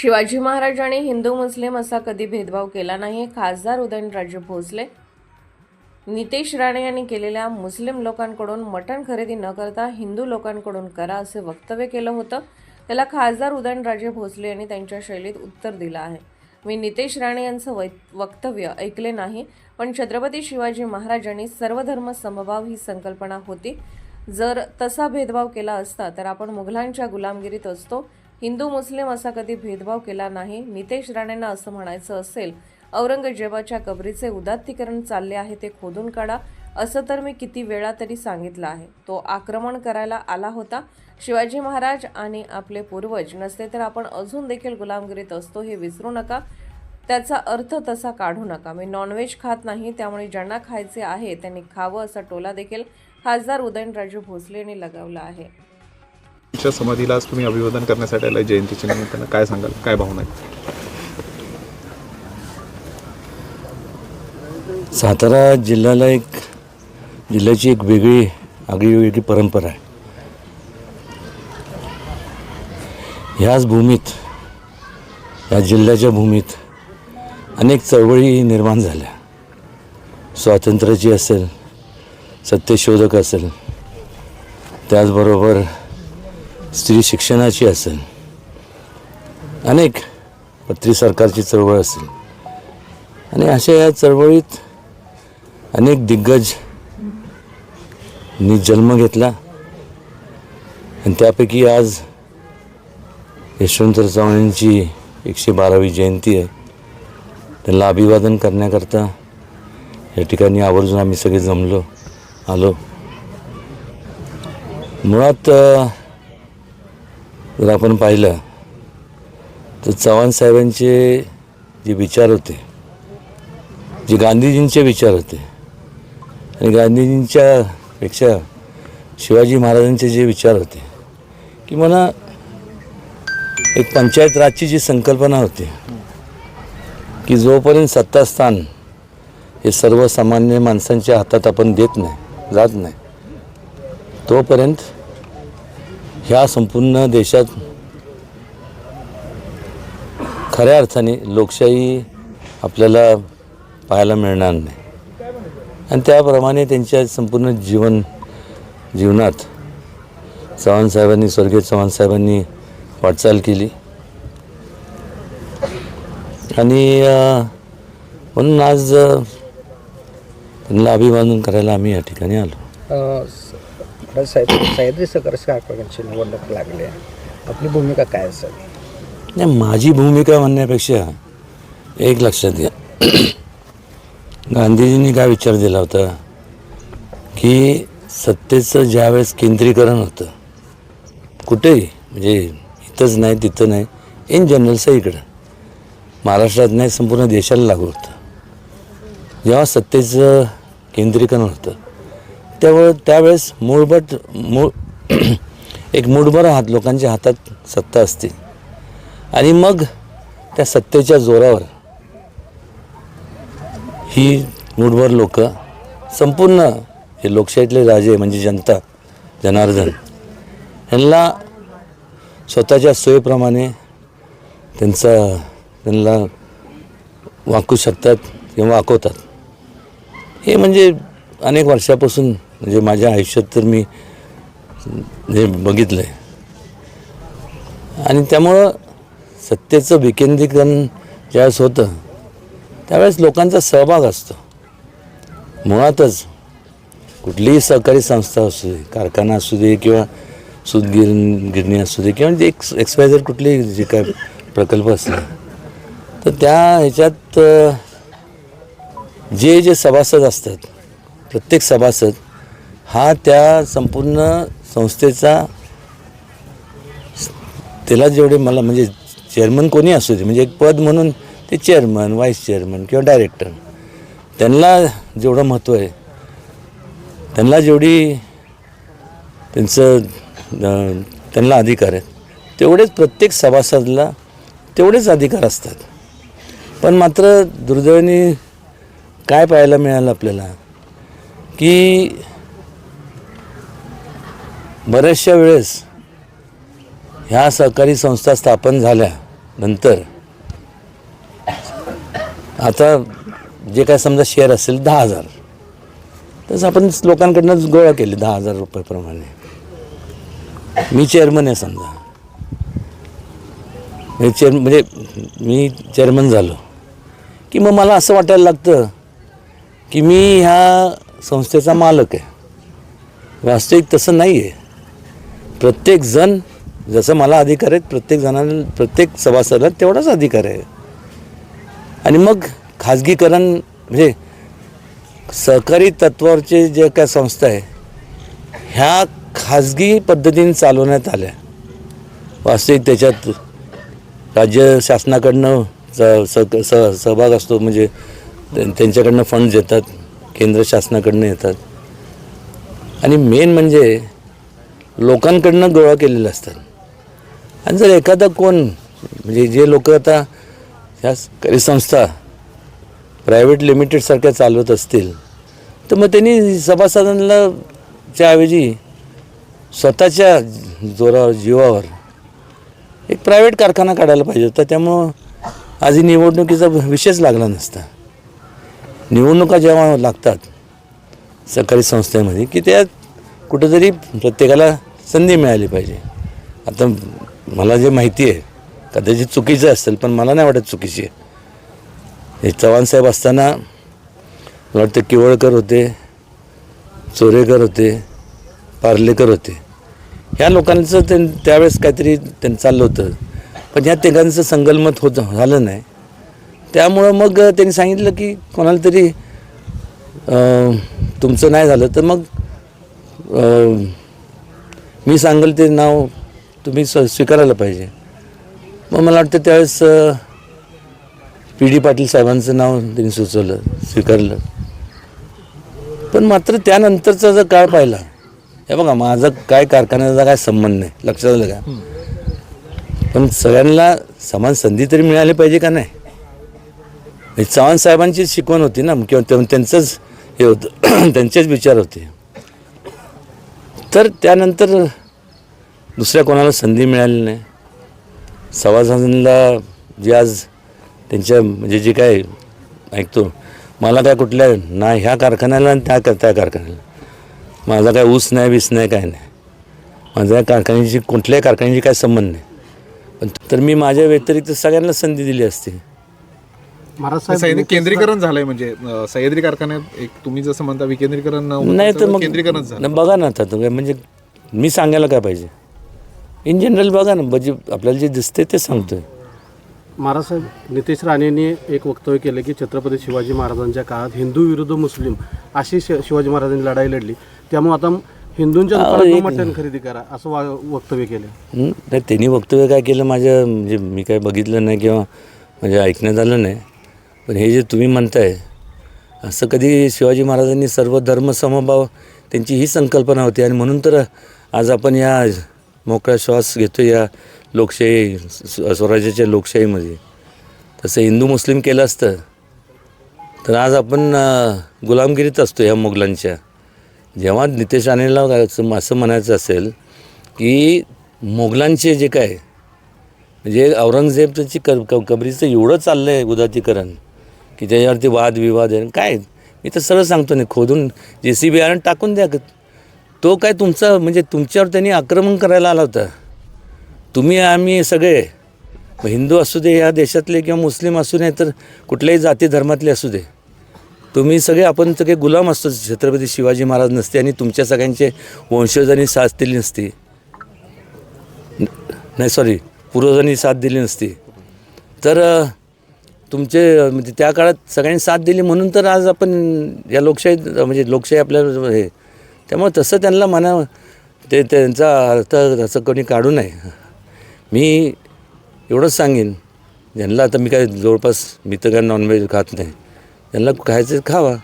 शिवाजी महाराजांनी हिंदू मुस्लिम असा कधी भेदभाव केला नाही खासदार उदयनराजे भोसले. नितेश राणे यांनी केलेल्या मुस्लिम लोकांकडून मटण खरेदी न करता हिंदू लोकांकडून करा असे वक्तव्य केलं होतं. त्याला खासदार उदयनराजे भोसले यांनी त्यांच्या शैलीत उत्तर दिलं आहे. मी नितेश राणे यांचं वै वक्तव्य ऐकले नाही पण छत्रपती शिवाजी महाराजांनी सर्वधर्म समभाव ही संकल्पना होती. जर तसा भेदभाव केला असता तर आपण मुघलांच्या गुलामगिरीत असतो हिंदू मुस्लिम असा कधी भेदभाव केला नाही. नितेश राणेंना असं म्हणायचं असेल औरंगजेबाच्या कबरीचे उदात्तीकरण चालले आहे ते खोदून काढा. असं तर मी किती वेळा तरी सांगितलं आहे. तो आक्रमण करायला आला होता. शिवाजी महाराज आणि आपले पूर्वज नसते तर आपण अजून देखील गुलामगिरीत असतो हे विसरू नका. त्याचा अर्थ तसा काढू नका. मी नॉनव्हेज खात नाही त्यामुळे ज्यांना खायचे आहे त्यांनी खावं असा टोला देखील खासदार उदयनराजे भोसले यांनी लगावला आहे. तुमच्या समाधीला आज तुम्ही अभिवादन करण्यासाठी आला जयंतीच्या निमित्तानं. काय सांगाल? काय भावना आहे सातारा जिल्ह्याला एक जिल्ह्याची एक वेगळी आगळी वेगळी परंपरा आहे. ह्याच भूमीत या जिल्ह्याच्या भूमीत अनेक चळवळी निर्माण झाल्या. स्वातंत्र्याची असेल सत्यशोधक असेल त्याचबरोबर स्त्री शिक्षणाची असेल अनेक पत्री सरकारची चळवळ असेल आणि अशा या चळवळीत अनेक दिग्गज नी जन्म घेतला. आणि त्यापैकी आज यशवंतराव चव्हाणांची एकशे बारावी जयंती आहे. त्यांना अभिवादन करण्याकरता या ठिकाणी आवर्जून आम्ही सगळे जमलो आलो. मुळात जर आपण पाहिलं तर चव्हाण साहेबांचे जे विचार होते जे गांधीजींचे विचार होते आणि गांधीजींच्या पेक्षा शिवाजी महाराजांचे जे विचार होते की मला एक पंचायत राजची जी संकल्पना होती की जोपर्यंत सत्तास्थान हे सर्वसामान्य माणसांच्या हातात आपण देत नाही जात नाही तोपर्यंत ह्या संपूर्ण देशात खऱ्या अर्थाने लोकशाही आपल्याला पाहायला मिळणार नाही. आणि त्याप्रमाणे त्यांच्या संपूर्ण जीवन जीवनात चव्हाण साहेबांनी स्वर्गीय चव्हाण साहेबांनी वाटचाल केली. आणि म्हणून आज त्यांना अभिवादन करायला आम्ही या ठिकाणी आलो. अ, स- सह्याद्री सकर्ष आठवड्यांची निवडणूक लागली आहे. आपली भूमिका काय असेल? नाही माझी भूमिका म्हणण्यापेक्षा एक लक्षात घ्या. गांधीजींनी काय विचार दिला होता? की सत्तेचं ज्यावेळेस केंद्रीकरण होतं कुठेही म्हणजे इथंच नाही तिथं नाही इन जनरल इकडं. महाराष्ट्रात नाही संपूर्ण देशाला लागू होतं. जेव्हा सत्तेचं केंद्रीकरण होतं त्यामुळे त्यावेळेस मूळभट मूळ एक मूठभर हात लोकांच्या हातात सत्ता असते. आणि मग त्या सत्तेच्या जोरावर ही मूठभर लोक संपूर्ण हे लोकशाहीतले राजे म्हणजे जनता जनार्दन यांना स्वतःच्या सोयीप्रमाणे त्यांचा त्यांना वाकू शकतात किंवा वाकवतात. हे म्हणजे अनेक वर्षापासून म्हणजे माझ्या आयुष्यात तर मी हे बघितलं आहे आणि त्यामुळं सत्तेचं विकेंद्रीकरण ज्यावेळेस होतं त्यावेळेस लोकांचा सहभाग असतो. मुळातच कुठलीही सहकारी संस्था असू दे कारखाना असू दे किंवा सुदगिर गिरणी असू दे किंवा एक एक्सपायझर कुठलेही जे काय प्रकल्प असले तर त्या ह्याच्यात जे जे सभासद असतात प्रत्येक सभासद हा त्या संपूर्ण संस्थेचा त्याला जेवढे मला म्हणजे चेअरमन कोणी असू दे म्हणजे एक पद म्हणून ते चेअरमन व्हाईस चेअरमन किंवा डायरेक्टर त्यांना जेवढं महत्त्व आहे त्यांना जेवढी त्यांचं त्यांना अधिकार आहेत तेवढेच प्रत्येक सभासदला तेवढेच अधिकार असतात. पण मात्र दुर्दैवाने काय पाहायला मिळालं आपल्याला की बऱ्याचशा वेळेस ह्या सहकारी संस्था स्थापन झाल्या नंतर. आता जे काय समजा शेअर असेल दहा हजार. तसं आपण लोकांकडनं गोळा केले दहा हजार रुपयाप्रमाणे मी चेअरमन आहे समजा. मी चेअर म्हणजे मी चेअरमन झालो. की मग मला असं वाटायला लागतं की मी ह्या संस्थेचा मालक आहे. वास्तविक तसं नाही आहे प्रत्येकजण जसं मला अधिकार आहेत प्रत्येक जणांना प्रत्येक सभासदाला तेवढाच अधिकार आहे. आणि मग खाजगीकरण म्हणजे सहकारी तत्वावरचे जे काय संस्था आहे ह्या खाजगी पद्धतीने चालवण्यात आल्या. वास्तविक त्याच्यात राज्य शासनाकडनं स- स- सहभाग असतो म्हणजे त्यां- त्यांच्याकडनं फंड्स येतात केंद्र शासनाकडनं येतात. आणि मेन म्हणजे लोकांकडनं गोळा केलेले असतात आणि जर एखादा कोण म्हणजे जे लोक आता ह्या सहकारी संस्था प्रायव्हेट लिमिटेडसारख्या चालवत असतील तर मग त्यांनी सभासदांना च्या ऐवजी स्वतःच्या जोरावर जीवावर एक प्रायव्हेट कारखाना काढायला पाहिजे होता. त्यामुळं आज निवडणुकीचा विषयच लागला नसता. निवडणुका जेव्हा लागतात सरकारी संस्थेमध्ये की त्या कुठंतरी प्रत्येकाला संधी मिळाली पाहिजे. आता मला जे माहिती आहे कदाचित चुकीचं असेल पण मला नाही वाटत चुकीची आहे. हे चव्हाणसाहेब असताना मला वाटतं किवळकर होते चोरेकर होते पार्लेकर होते. ह्या लोकांचं ते त्यावेळेस काहीतरी त्यांनी चाललं होतं. पण ह्या तिघांचं संगलमत होत झालं नाही. त्यामुळं मग त्यांनी सांगितलं की कोणाला तरी तुमचं नाही झालं तर मग मी सांगेल ते नाव तुम्ही स्व स्वीकारायला पाहिजे. मग मला वाटतं त्यावेळेस पी डी पाटील साहेबांचं नाव त्यांनी सुचवलं स्वीकारलं. पण मात्र त्यानंतरचा जर काळ पाहिला हे बघा माझा काय कारखान्याचा काय संबंध नाही लक्षात आलं का? पण सगळ्यांना समान संधी तरी मिळाली पाहिजे का नाही? चव्हाण साहेबांची शिकवण होती ना किंवा त्या- त्यांचंच हे होतं त्यांचेच विचार होते. तर त्यानंतर दुसऱ्या कोणाला संधी मिळाली नाही. सभासदांना जे आज त्यांच्या म्हणजे जे काय ऐकतो मला काय कुठल्या ना ह्या कारखान्याला आणि त्या त्या कारखान्याला. माझा काय ऊस नाही बीस नाही काय नाही. माझ्या कारखान्याची कुठल्याही कारखान्याची काय संबंध नाही. पण तर मी माझ्या व्यतिरिक्त सगळ्यांना संधी दिली असती. महाराज साहेब सह्याद्री केंद्रीकरण झालंय म्हणजे अं, सह्याद्री कारखान्यात एक तुम्ही जसं म्हणता विकेंद्रीकरण होतं, नाही तर मग केंद्रीकरण झालं. नाही, बघा ना आता तुम्ही म्हणजे मी सांगायला काय पाहिजे? इन जनरल बघा ना म्हणजे आपल्याला जे दिसते ते सांगतोय. महाराज साहेब नितेश राणेंनी एक वक्तव्य केलं की छत्रपती शिवाजी महाराजांच्या काळात हिंदू विरुद्ध मुस्लिम अशी शि- शिवाजी महाराजांनी लढाई लढली. त्यामुळे आता हिंदूंच्या अहो, दुकानात एक- मटण खरेदी करा असं वा वक्तव्य केलं. हं? नाही त्यांनी वक्तव्य काय केलं माझ्या म्हणजे मी काय बघितलं नाही किंवा म्हणजे ऐकण्यात आलं नाही. पण हे जे तुम्ही म्हणताय असं कधी शिवाजी महाराजांनी सर्व धर्म समभाव त्यांची ही संकल्पना होती. आणि म्हणून तर आज आपण या मोकळा श्वास घेतो या लोकशाही स्व- स्वराज्याच्या लोकशाहीमध्ये. तसं हिंदू मुस्लिम केलं असतं तर आज आपण गुलामगिरीत असतो ह्या मुघलांच्या जेव्हा नितेश राणेला असं असं म्हणायचं असेल की मुघलांचे जे काय म्हणजे औरंगजेबची क- कबरीचं एवढं चाललं आहे उदातीकरण की त्याच्यावरती वादविवाद आहे. काय? मी तर सरळ सांगतो नाही खोदून जे सी बी आणून टाकून द्या. तो काय तुमचा म्हणजे तुमच्यावर त्यांनी आक्रमण करायला आला होता. तुम्ही आम्ही सगळे हिंदू असू दे या देशातले किंवा मुस्लिम असू नये तर कुठल्याही जाती धर्मातले असू दे. तुम्ही सगळे आपण सगळे गुलाम असतो. छत्रपती शिवाजी महाराज नसते आणि तुमच्या सगळ्यांचे वंशजांनी साथ दिली नसती. नाही सॉरी पूर्वजांनी साथ दिली नसती. तर तुमचे म्हणजे त्या काळात सगळ्यांनी साथ दिली म्हणून तर आज आपण या लोकशाहीत म्हणजे लोकशाही आपल्या हे त्यामुळे तसं त्यांना मना ते त्यांचा अर्थ असं कोणी काढू नये. मी एवढंच सांगेन. ज्यांना आता मी काय जवळपास मी तर काय नॉनव्हेज खात नाही. त्यांना खायचं खावा.